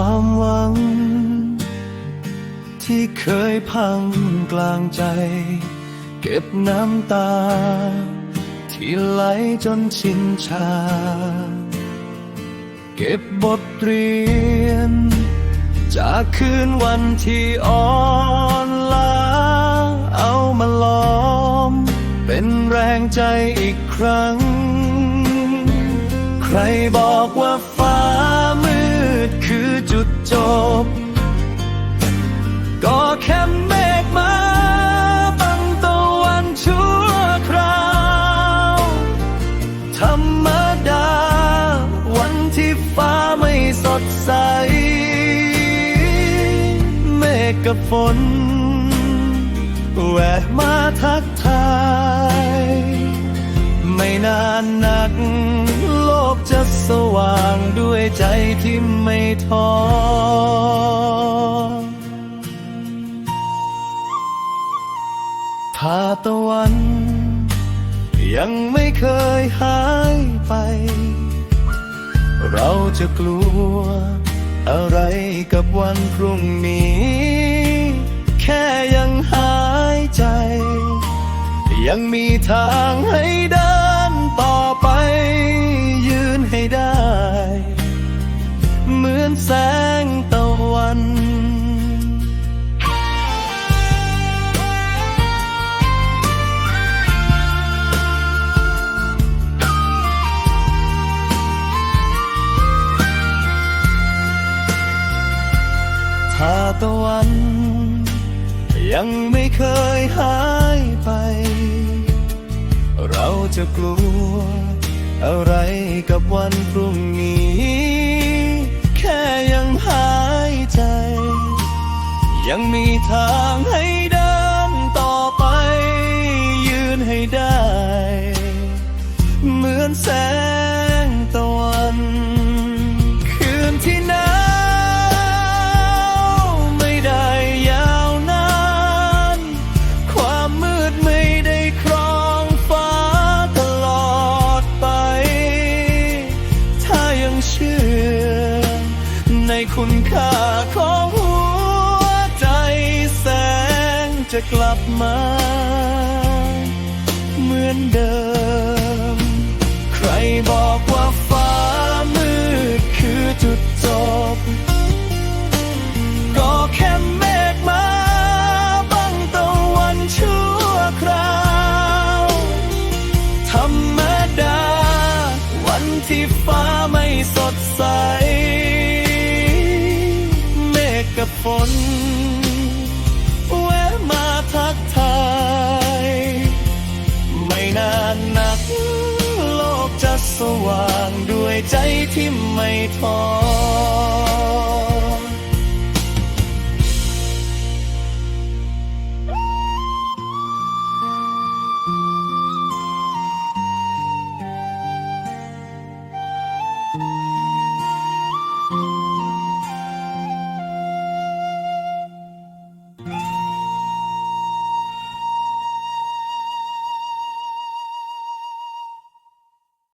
ความหวัง ที่เคยพังกลางใจ เก็บน้ำตา ที่ไหลจนชินชา เก็บบทเรียน จากคืนวันที่อ่อนล้าเอามาล้อม เป็นแรงใจอีกครั้ง ใครบอกว่าฟ้า บ ก็แค่เมฆมาบังตะวันชั่วคราว ธรรมดา วันที่ฟ้าไม่สดใส เมฆกับฝน แวะมาทักทาย ไม่นานนักโลกจะสว่างด้วยใจที่ไม่ท้อ ถ้าตะวัน ยังไม่เคยหายไป เราจะกลัว อะไรกับวันพรุ่งนี้ แค่ยังหายใจ ยังมีทางให้ ตะวัน ยังไม่เคยหายไป เราจะกลัว อะไรกับวันพรุ่งนี้ แค่ยังหายใจ ยังมีทางให้เดินต่อไป ยืนให้ได้ เหมือนแสงตะวัน คืนที่หน คุณค่าของหัวใจแสงจะกลับมา เหมือนเดิม ใครบอกว่าฟ้ามืดคือจุดจบ ก็แค่เมฆมาบังตะวันชั่วคราวธรรมดา วันที่ฟ้าไม่สดใส กับฝนแวะมาทักทาย ไม่นานนัก โลกจะสว่างด้วยใจที่ไม่ท้อ